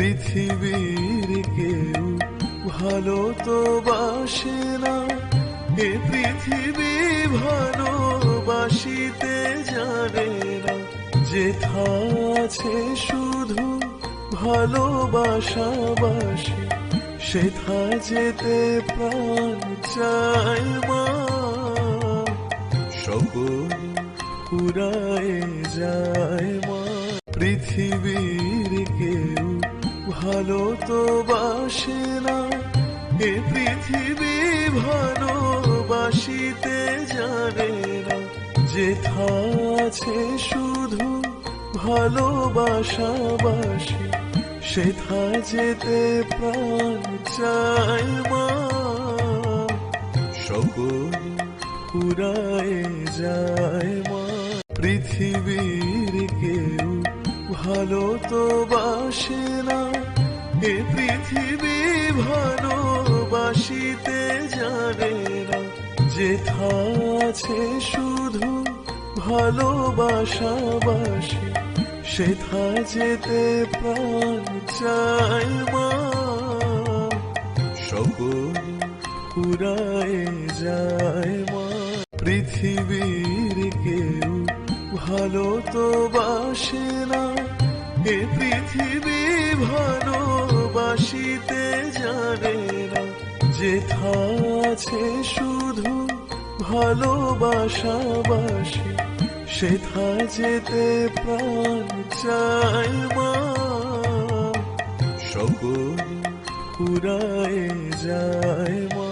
পৃথিবীর কেউ ভালো তো বাসে না। এ পৃথিবী ভালোবাসিতে জানে না যেথা আছে শুধু ভালোবাসা ভালোবাসাবাসি সেথা যেতে প্রাণ চায় মা। সকল ফুরায় যায় মা। পৃথিবীর কেউ ভালো তো বাসে না, এ পৃথিবী ভালোবাসিতে জানে না। যেথা আছে শুধু ভালোবাসা ভালোবাসাবাসি সেথা যেতে প্রাণ চায় মা। সকল ফুরায় যায় মা। পৃথিবীর কেউ ভালো তো বাসে না এ পৃথিবী ভালোবাসিতে জানে না যেথা আছে শুধু ভালোবাসাবাসি সেথা যেতে প্রাণ চায় মা। সকল ফুরায় যায় মা। পৃথিবীর কেউ ভালো তো বাসে না। এ পৃথিবী ভালোবাসিতে জানে না যেথা আছে শুধু ভালোবাসাবাসি সেথা যেতে প্রাণ চায় মা। সকল পুরায় যায় মা।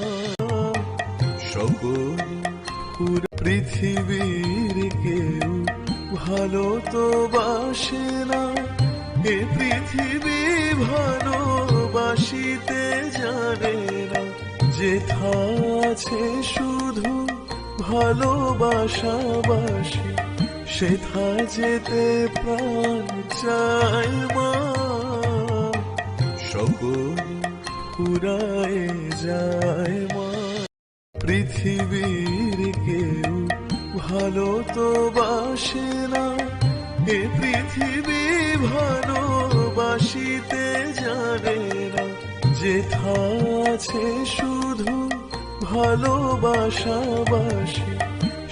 সকল পুরা পৃথিবীর কেউ ভালো তো বাসে না। এ পৃথিবী ভালোবাসিতে জানে না যেথা আছে শুধু ভালোবাসাবাসি। সেথা যেতে প্রাণ চায় মা। সকল ফুরায় যায় মা। পৃথিবীর কেউ ভালো তো বাসে না। এ পৃথিবী ভালোবাসিতে জানে না যেথা আছে শুধু ভালোবাসাবাসি।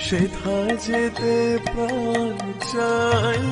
সেথা যেতে প্রাণ চায়